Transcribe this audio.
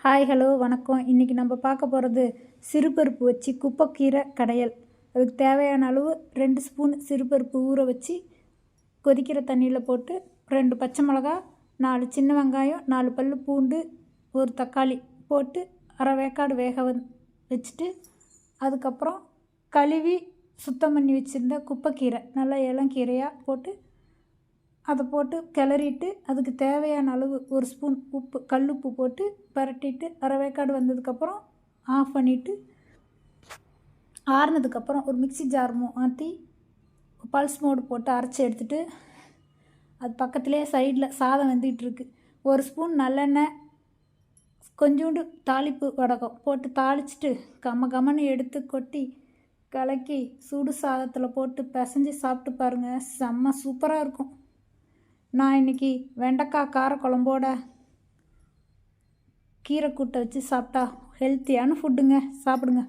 Hi hello வணக்கம். இன்றைக்கி நம்ம பார்க்க போகிறது சிறுபருப்பு வச்சு குப்பைக்கீரை கடையல். அதுக்கு தேவையான அளவு ரெண்டு ஸ்பூன் சிறுபருப்பு ஊற வச்சு கொதிக்கிற தண்ணியில் போட்டு ரெண்டு பச்சை மிளகா நாலு சின்ன வெங்காயம் நாலு பல் பூண்டு ஒரு தக்காளி போட்டு அரை வேக்காடு வேக வந் வச்சுட்டு அதுக்கப்புறம் கழுவி சுத்தம் பண்ணி வச்சுருந்த குப்பைக்கீரை நல்லா இளங்கீரையாக போட்டு அதை போட்டு கிளறிட்டு அதுக்கு தேவையான அளவு ஒரு ஸ்பூன் உப்பு கல்லுப்பு போட்டு பரட்டிட்டு அரை வேக்காடு வந்ததுக்கப்புறம் ஆஃப் பண்ணிவிட்டு ஆறுனதுக்கப்புறம் ஒரு மிக்ஸி ஜார் மாற்றி பல்ஸ் மோடு போட்டு அரைச்சி எடுத்துட்டு அது பக்கத்துலேயே சைடில் சாதம் வெந்துக்கிட்டு ஒரு ஸ்பூன் நல்லெண்ணெய் கொஞ்சோண்டு தாளிப்பு வடகம் போட்டு தாளிச்சிட்டு கம்ம கம்மன்னு எடுத்து கொட்டி கலக்கி சூடு சாதத்தில் போட்டு பிசைஞ்சு சாப்பிட்டு பாருங்கள் செம்ம சூப்பராக இருக்கும். நான் இன்றைக்கி வெண்டைக்காய் கார குழம்போட கீரை கூட்டை வச்சு சாப்பிட்டா ஹெல்த்தியான ஃபுட்டுங்க சாப்பிடுங்க.